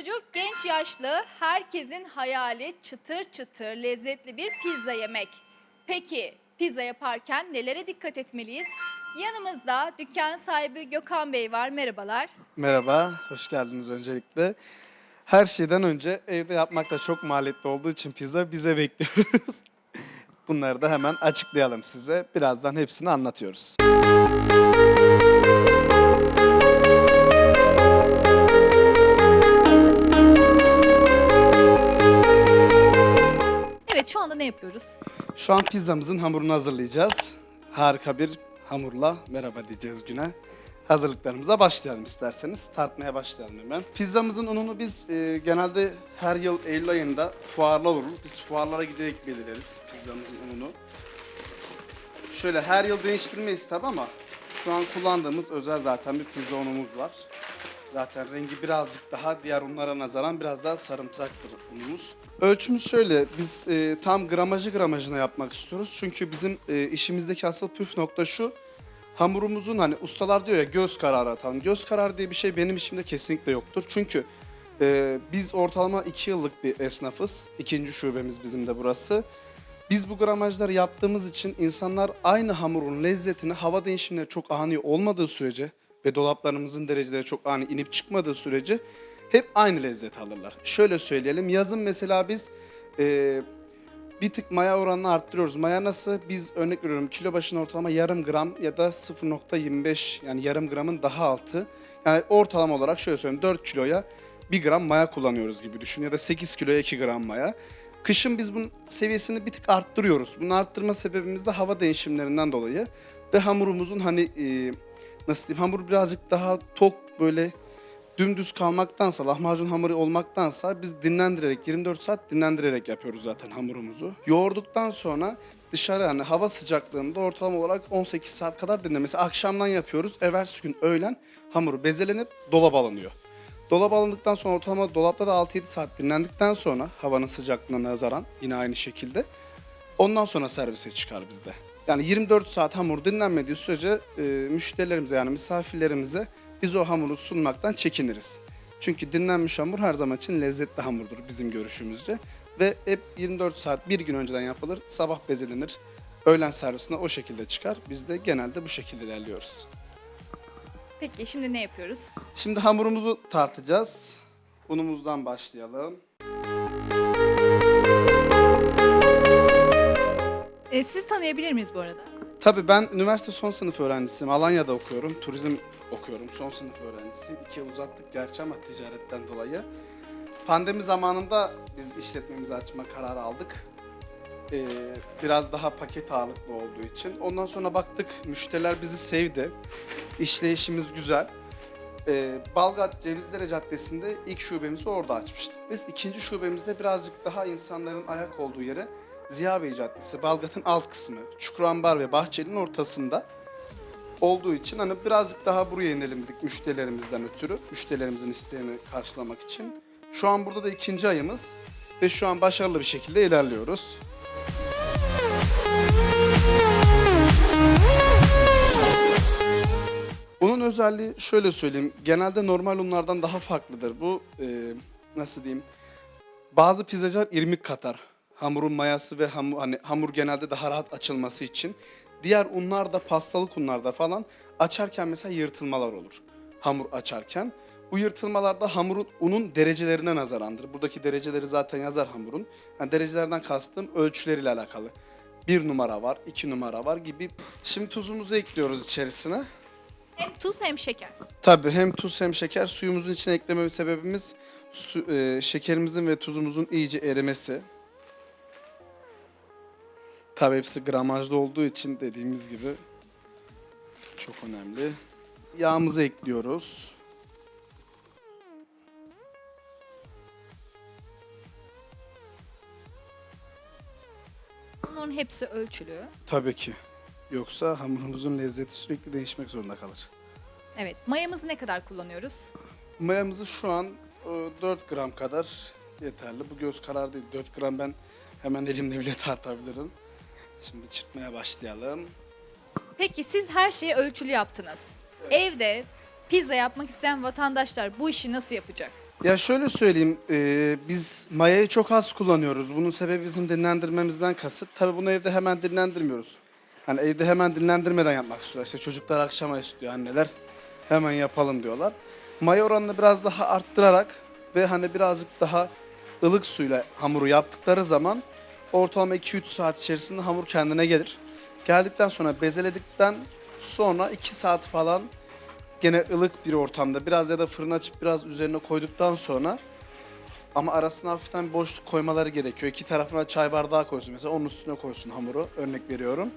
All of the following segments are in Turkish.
çocuk, genç yaşlı herkesin hayali çıtır çıtır lezzetli bir pizza yemek. Peki pizza yaparken nelere dikkat etmeliyiz? Yanımızda dükkan sahibi Gökhan Bey var. Merhabalar. Merhaba, hoş geldiniz öncelikle. Her şeyden önce evde yapmak da çok maliyetli olduğu için pizza bize bekliyoruz. Bunları da hemen açıklayalım size. Birazdan hepsini anlatıyoruz. Evet şu anda ne yapıyoruz? Şu an pizzamızın hamurunu hazırlayacağız. Harika bir hamurla merhaba diyeceğiz güne. Hazırlıklarımıza başlayalım isterseniz. Tartmaya başlayalım hemen. Pizzamızın ununu biz e, genelde her yıl Eylül ayında fuarlar olur. Biz fuarlara giderek belirleriz pizzamızın ununu. Şöyle her yıl değiştirmeyiz tabi ama şu an kullandığımız özel zaten bir pizza unumuz var. Zaten rengi birazcık daha diğer unlara nazaran biraz daha sarımtıraktır unumuz. Ölçümüz şöyle, biz e, tam gramajı gramajına yapmak istiyoruz. Çünkü bizim e, işimizdeki asıl püf nokta şu, hamurumuzun hani ustalar diyor ya göz kararı atan. Göz kararı diye bir şey benim işimde kesinlikle yoktur. Çünkü e, biz ortalama 2 yıllık bir esnafız. İkinci şubemiz bizim de burası. Biz bu gramajları yaptığımız için insanlar aynı hamurun lezzetini hava değişimleri çok ani olmadığı sürece ve dolaplarımızın dereceleri çok ani inip çıkmadığı sürece hep aynı lezzet alırlar. Şöyle söyleyelim yazın mesela biz e, bir tık maya oranını arttırıyoruz. Maya nasıl? Biz örnek veriyorum kilo başına ortalama yarım gram ya da 0.25 yani yarım gramın daha altı. Yani ortalama olarak şöyle söyleyeyim 4 kiloya 1 gram maya kullanıyoruz gibi düşün ya da 8 kiloya 2 gram maya. Kışın biz bunun seviyesini bir tık arttırıyoruz. Bunu arttırma sebebimiz de hava değişimlerinden dolayı. Ve hamurumuzun hani e, nasıl diyeyim hamur birazcık daha tok böyle dümdüz kalmaktansa, lahmacun hamuru olmaktansa biz dinlendirerek 24 saat dinlendirerek yapıyoruz zaten hamurumuzu. Yoğurduktan sonra dışarı hani hava sıcaklığında ortalama olarak 18 saat kadar dinlemesi. Akşamdan yapıyoruz. Evvelsi gün öğlen hamuru bezelenip dolaba alınıyor. Dolaba alındıktan sonra ortalama dolapta da 6-7 saat dinlendikten sonra havanın sıcaklığına nazaran yine aynı şekilde ondan sonra servise çıkar bizde. Yani 24 saat hamur dinlenmediği sürece e, müşterilerimize yani misafirlerimize biz o hamuru sunmaktan çekiniriz. Çünkü dinlenmiş hamur her zaman için lezzetli hamurdur bizim görüşümüzce. Ve hep 24 saat bir gün önceden yapılır, sabah bezelenir, öğlen servisine o şekilde çıkar. Biz de genelde bu şekilde ilerliyoruz. Peki şimdi ne yapıyoruz? Şimdi hamurumuzu tartacağız. Unumuzdan başlayalım. E, sizi tanıyabilir miyiz bu arada? Tabii ben üniversite son sınıf öğrencisiyim. Alanya'da okuyorum. Turizm okuyorum. Son sınıf öğrencisi. İki yıl uzattık gerçi ama ticaretten dolayı. Pandemi zamanında biz işletmemizi açma kararı aldık. Ee, biraz daha paket ağırlıklı olduğu için. Ondan sonra baktık müşteriler bizi sevdi. İşleyişimiz güzel. Ee, Balgat Cevizlere Caddesi'nde ilk şubemizi orada açmıştık. Biz ikinci şubemizde birazcık daha insanların ayak olduğu yere Ziya Bey Caddesi, Balgat'ın alt kısmı, Çukurambar ve Bahçeli'nin ortasında olduğu için hani birazcık daha buraya inelim dedik müşterilerimizden ötürü. Müşterilerimizin isteğini karşılamak için. Şu an burada da ikinci ayımız ve şu an başarılı bir şekilde ilerliyoruz. Bunun özelliği şöyle söyleyeyim. Genelde normal unlardan daha farklıdır. Bu e, nasıl diyeyim? Bazı pizzacılar irmik katar. Hamurun mayası ve hamur, hani hamur genelde daha rahat açılması için. Diğer unlarda, pastalık unlarda falan açarken mesela yırtılmalar olur. Hamur açarken. Bu yırtılmalarda hamurun, unun derecelerine nazarandır. Buradaki dereceleri zaten yazar hamurun. Yani derecelerden kastım ölçüleriyle alakalı. Bir numara var, iki numara var gibi. Şimdi tuzumuzu ekliyoruz içerisine. Hem tuz hem şeker. Tabii hem tuz hem şeker suyumuzun içine ekleme sebebimiz su, e, şekerimizin ve tuzumuzun iyice erimesi. Tabii hepsi gramajlı olduğu için dediğimiz gibi çok önemli. Yağımızı ekliyoruz. Bunların hepsi ölçülü. Tabii ki. Yoksa hamurumuzun lezzeti sürekli değişmek zorunda kalır. Evet. Mayamızı ne kadar kullanıyoruz? Mayamızı şu an e, 4 gram kadar yeterli. Bu göz kararı değil. 4 gram ben hemen elimle bile tartabilirim. Şimdi çırpmaya başlayalım. Peki siz her şeyi ölçülü yaptınız. Evde pizza yapmak isteyen vatandaşlar bu işi nasıl yapacak? Ya şöyle söyleyeyim, e, biz mayayı çok az kullanıyoruz. Bunun sebebi bizim dinlendirmemizden kasıt. Tabii bunu evde hemen dinlendirmiyoruz. Hani evde hemen dinlendirmeden yapmak istiyorlar. İşte çocuklar akşama istiyor anneler. Hemen yapalım diyorlar. Maya oranını biraz daha arttırarak ve hani birazcık daha ılık suyla hamuru yaptıkları zaman ortalama 2-3 saat içerisinde hamur kendine gelir. Geldikten sonra bezeledikten sonra 2 saat falan gene ılık bir ortamda biraz ya da fırın açıp biraz üzerine koyduktan sonra ama arasına hafiften bir boşluk koymaları gerekiyor. İki tarafına çay bardağı koysun mesela onun üstüne koysun hamuru örnek veriyorum.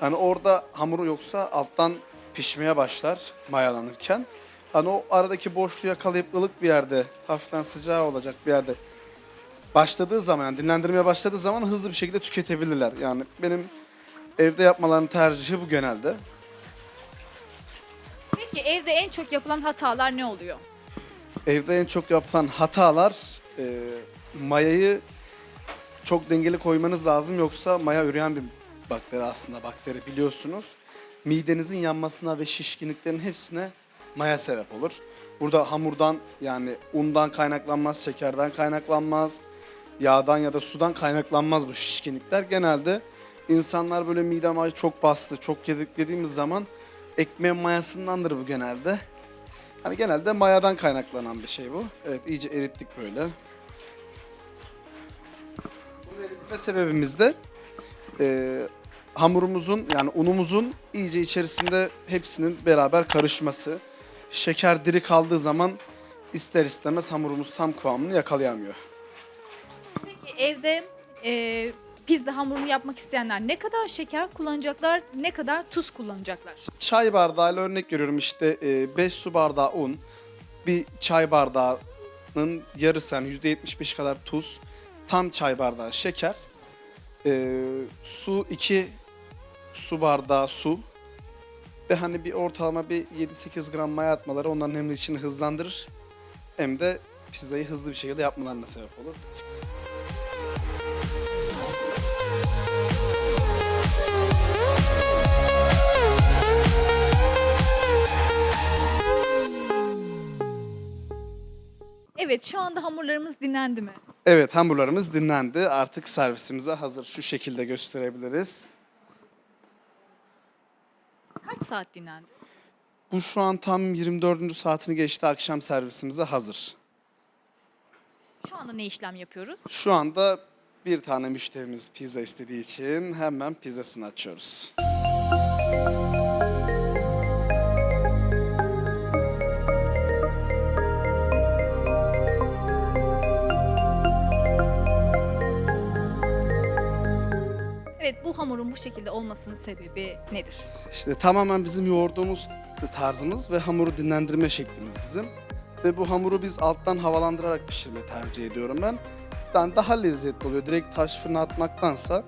Hani orada hamuru yoksa alttan pişmeye başlar mayalanırken. Hani o aradaki boşluğu yakalayıp ılık bir yerde hafiften sıcağı olacak bir yerde başladığı zaman yani dinlendirmeye başladığı zaman hızlı bir şekilde tüketebilirler. Yani benim evde yapmalarının tercihi bu genelde. Peki evde en çok yapılan hatalar ne oluyor? Evde en çok yapılan hatalar e, mayayı çok dengeli koymanız lazım yoksa maya üreyen bir bakteri aslında bakteri biliyorsunuz. Midenizin yanmasına ve şişkinliklerin hepsine maya sebep olur. Burada hamurdan yani undan kaynaklanmaz, şekerden kaynaklanmaz, yağdan ya da sudan kaynaklanmaz bu şişkinlikler. Genelde insanlar böyle midem ay çok bastı, çok yedik dediğimiz zaman ekmeğin mayasındandır bu genelde. Hani genelde mayadan kaynaklanan bir şey bu. Evet iyice erittik böyle. Bunu eritme sebebimiz de e, hamurumuzun yani unumuzun iyice içerisinde hepsinin beraber karışması. Şeker diri kaldığı zaman ister istemez hamurumuz tam kıvamını yakalayamıyor. Evde e, pizza hamurunu yapmak isteyenler ne kadar şeker kullanacaklar, ne kadar tuz kullanacaklar? Çay bardağıyla örnek veriyorum işte 5 su bardağı un, bir çay bardağının yarısı yani %75 kadar tuz, tam çay bardağı şeker, e, su 2 su bardağı su ve hani bir ortalama bir 7-8 gram maya atmaları onların hem işini hızlandırır hem de pizzayı hızlı bir şekilde yapmalarına sebep olur. Evet şu anda hamurlarımız dinlendi mi? Evet hamurlarımız dinlendi. Artık servisimize hazır. Şu şekilde gösterebiliriz. Kaç saat dinlendi? Bu şu an tam 24. saatini geçti. Akşam servisimize hazır. Şu anda ne işlem yapıyoruz? Şu anda bir tane müşterimiz pizza istediği için hemen pizzasını açıyoruz. Hamurun bu şekilde olmasının sebebi nedir? İşte tamamen bizim yoğurduğumuz tarzımız ve hamuru dinlendirme şeklimiz bizim. Ve bu hamuru biz alttan havalandırarak pişirme tercih ediyorum ben. Yani daha lezzetli oluyor. Direkt taş fırına atmaktansa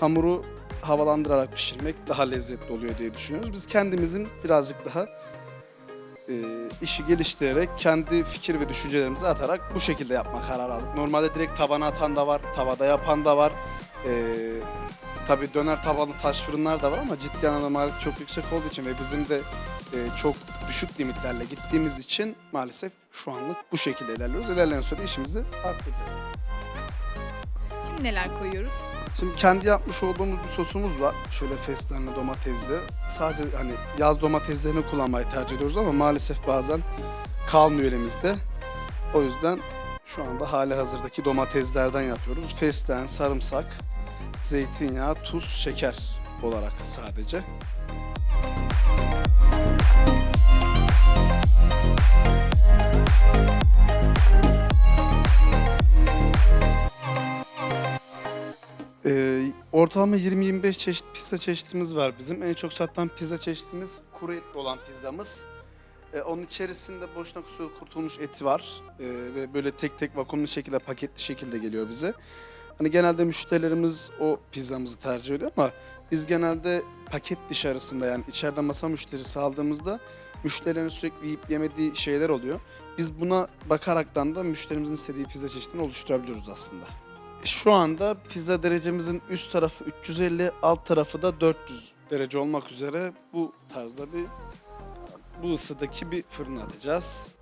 hamuru havalandırarak pişirmek daha lezzetli oluyor diye düşünüyoruz. Biz kendimizin birazcık daha e, işi geliştirerek kendi fikir ve düşüncelerimizi atarak bu şekilde yapma kararı aldık. Normalde direkt tabana atan da var, tavada yapan da var. E, tabii döner tabanlı taş fırınlar da var ama ciddi anlamda maliyeti çok yüksek olduğu için ve bizim de e, çok düşük limitlerle gittiğimiz için maalesef şu anlık bu şekilde ilerliyoruz. İlerleyen süreçte işimizi arttıracağız. Şimdi neler koyuyoruz? Şimdi kendi yapmış olduğumuz bir sosumuz var. Şöyle fesleğenli domatesli. Sadece hani yaz domateslerini kullanmayı tercih ediyoruz ama maalesef bazen kalmıyor elimizde. O yüzden şu anda hali hazırdaki domateslerden yapıyoruz. Fesleğen, sarımsak, zeytinyağı, tuz, şeker olarak sadece. Ee, ortalama 20-25 çeşit pizza çeşitimiz var bizim. En çok satılan pizza çeşitimiz kuru etli olan pizzamız. Ee, onun içerisinde boşnak usulü kurtulmuş eti var. Ee, ve böyle tek tek vakumlu şekilde paketli şekilde geliyor bize. Hani genelde müşterilerimiz o pizzamızı tercih ediyor ama biz genelde paket dışarısında yani içeride masa müşterisi aldığımızda müşterilerin sürekli yiyip yemediği şeyler oluyor. Biz buna bakaraktan da müşterimizin istediği pizza çeşidini oluşturabiliyoruz aslında. Şu anda pizza derecemizin üst tarafı 350, alt tarafı da 400 derece olmak üzere bu tarzda bir bu ısıdaki bir fırına atacağız.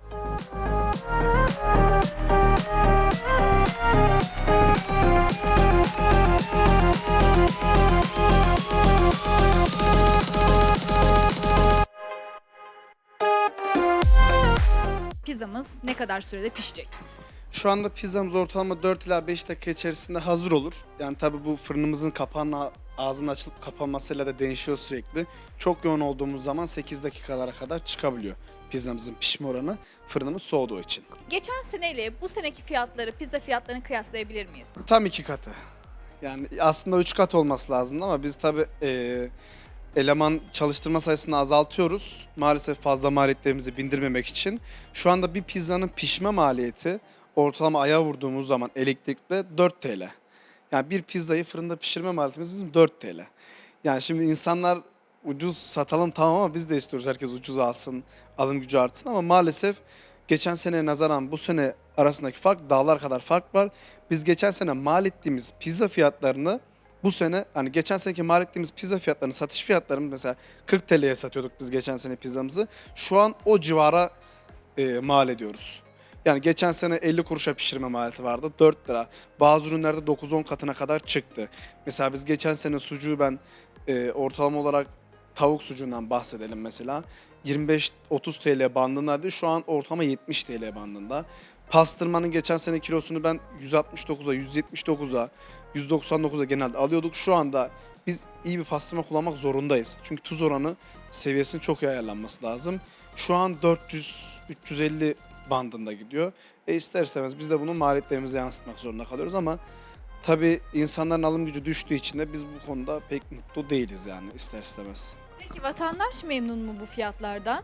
Pizzamız ne kadar sürede pişecek? Şu anda pizzamız ortalama 4 ila 5 dakika içerisinde hazır olur. Yani tabii bu fırınımızın kapağının ağzının açılıp kapanmasıyla da değişiyor sürekli. Çok yoğun olduğumuz zaman 8 dakikalara kadar çıkabiliyor pizzamızın pişme oranı fırınımız soğuduğu için. Geçen seneyle bu seneki fiyatları, pizza fiyatlarını kıyaslayabilir miyiz? Tam iki katı. Yani aslında üç kat olması lazım ama biz tabii eee, eleman çalıştırma sayısını azaltıyoruz. Maalesef fazla maliyetlerimizi bindirmemek için. Şu anda bir pizzanın pişme maliyeti ortalama aya vurduğumuz zaman elektrikle 4 TL. Yani bir pizzayı fırında pişirme maliyetimiz bizim 4 TL. Yani şimdi insanlar ucuz satalım tamam ama biz de istiyoruz herkes ucuz alsın, alım gücü artsın ama maalesef geçen seneye nazaran bu sene arasındaki fark dağlar kadar fark var. Biz geçen sene mal ettiğimiz pizza fiyatlarını bu sene hani geçen seneki mal ettiğimiz pizza fiyatlarını satış fiyatlarını mesela 40 TL'ye satıyorduk biz geçen sene pizzamızı. Şu an o civara e, mal ediyoruz. Yani geçen sene 50 kuruşa pişirme maliyeti vardı 4 lira. Bazı ürünlerde 9-10 katına kadar çıktı. Mesela biz geçen sene sucuğu ben e, ortalama olarak tavuk sucuğundan bahsedelim mesela. 25-30 TL bandındaydı. Şu an ortalama 70 TL bandında. Pastırmanın geçen sene kilosunu ben 169'a, 179'a, 199'a genelde alıyorduk. Şu anda biz iyi bir pastırma kullanmak zorundayız. Çünkü tuz oranı seviyesinin çok iyi ayarlanması lazım. Şu an 400-350 bandında gidiyor. E ister istemez biz de bunu maliyetlerimize yansıtmak zorunda kalıyoruz ama tabii insanların alım gücü düştüğü için de biz bu konuda pek mutlu değiliz yani ister istemez. Peki vatandaş memnun mu bu fiyatlardan?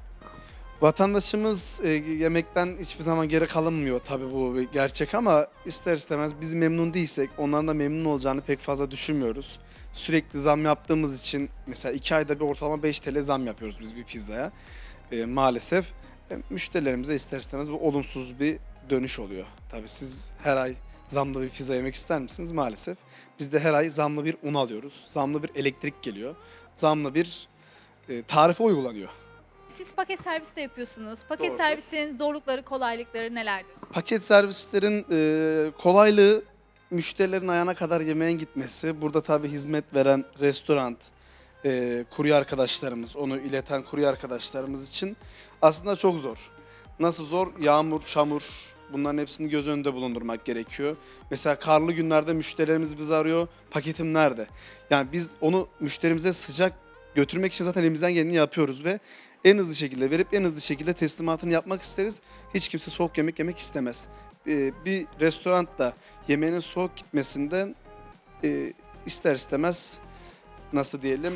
Vatandaşımız e, yemekten hiçbir zaman geri kalınmıyor tabii bu bir gerçek ama ister istemez biz memnun değilsek onların da memnun olacağını pek fazla düşünmüyoruz. Sürekli zam yaptığımız için mesela iki ayda bir ortalama 5 TL zam yapıyoruz biz bir pizzaya. E, maalesef e, müşterilerimize ister istemez bu olumsuz bir dönüş oluyor. Tabii siz her ay zamlı bir pizza yemek ister misiniz? Maalesef. Biz de her ay zamlı bir un alıyoruz. Zamlı bir elektrik geliyor. Zamlı bir e, tarife uygulanıyor. Siz paket servis de yapıyorsunuz. Paket Doğrudur. servisin zorlukları, kolaylıkları nelerdir? Paket servislerin e, kolaylığı müşterilerin ayağına kadar yemeğin gitmesi. Burada tabii hizmet veren restoran, e, kurye arkadaşlarımız, onu ileten kurye arkadaşlarımız için aslında çok zor. Nasıl zor? Yağmur, çamur bunların hepsini göz önünde bulundurmak gerekiyor. Mesela karlı günlerde müşterilerimiz bizi arıyor. Paketim nerede? Yani biz onu müşterimize sıcak götürmek için zaten elimizden geleni yapıyoruz ve en hızlı şekilde verip en hızlı şekilde teslimatını yapmak isteriz. Hiç kimse soğuk yemek yemek istemez. Ee, bir restoranda yemeğinin soğuk gitmesinden e, ister istemez nasıl diyelim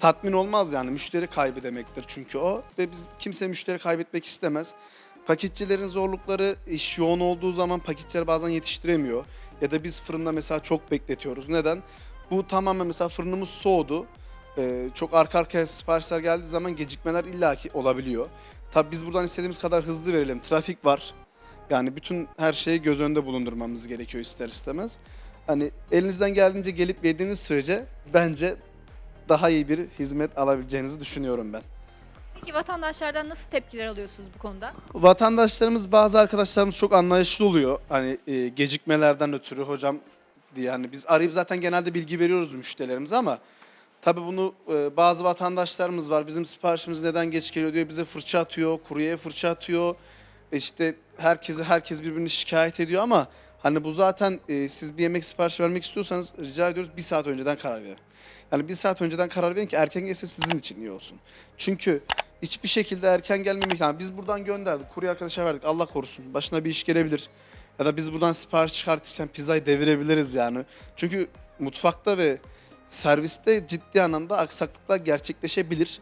tatmin olmaz yani müşteri kaybı demektir çünkü o ve biz kimse müşteri kaybetmek istemez. Paketçilerin zorlukları iş yoğun olduğu zaman paketçiler bazen yetiştiremiyor ya da biz fırında mesela çok bekletiyoruz. Neden? Bu tamamen mesela fırınımız soğudu. Ee, çok arka arkaya siparişler geldiği zaman gecikmeler illaki olabiliyor. Tabii biz buradan istediğimiz kadar hızlı verelim. Trafik var. Yani bütün her şeyi göz önünde bulundurmamız gerekiyor ister istemez. Hani elinizden geldiğince gelip yediğiniz sürece bence daha iyi bir hizmet alabileceğinizi düşünüyorum ben. Peki vatandaşlardan nasıl tepkiler alıyorsunuz bu konuda? Vatandaşlarımız bazı arkadaşlarımız çok anlayışlı oluyor. Hani e, gecikmelerden ötürü hocam diye hani biz arayıp zaten genelde bilgi veriyoruz müşterilerimize ama tabii bunu e, bazı vatandaşlarımız var. Bizim siparişimiz neden geç geliyor diyor. Bize fırça atıyor, kuryeye fırça atıyor. İşte herkese herkes birbirini şikayet ediyor ama hani bu zaten e, siz bir yemek siparişi vermek istiyorsanız rica ediyoruz bir saat önceden karar verin. Yani bir saat önceden karar verin ki erken gelse sizin için iyi olsun. Çünkü hiçbir şekilde erken gelmemek yani biz buradan gönderdik kurye arkadaşa verdik Allah korusun başına bir iş gelebilir ya da biz buradan sipariş çıkartırken pizzayı devirebiliriz yani çünkü mutfakta ve serviste ciddi anlamda aksaklıklar gerçekleşebilir